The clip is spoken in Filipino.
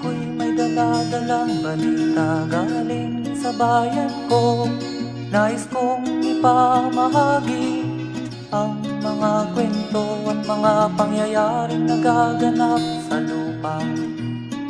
Ako'y may daladalang balita galing sa bayan ko. Nais kong ipamahagi ang mga kwento at mga pangyayaring nagaganap sa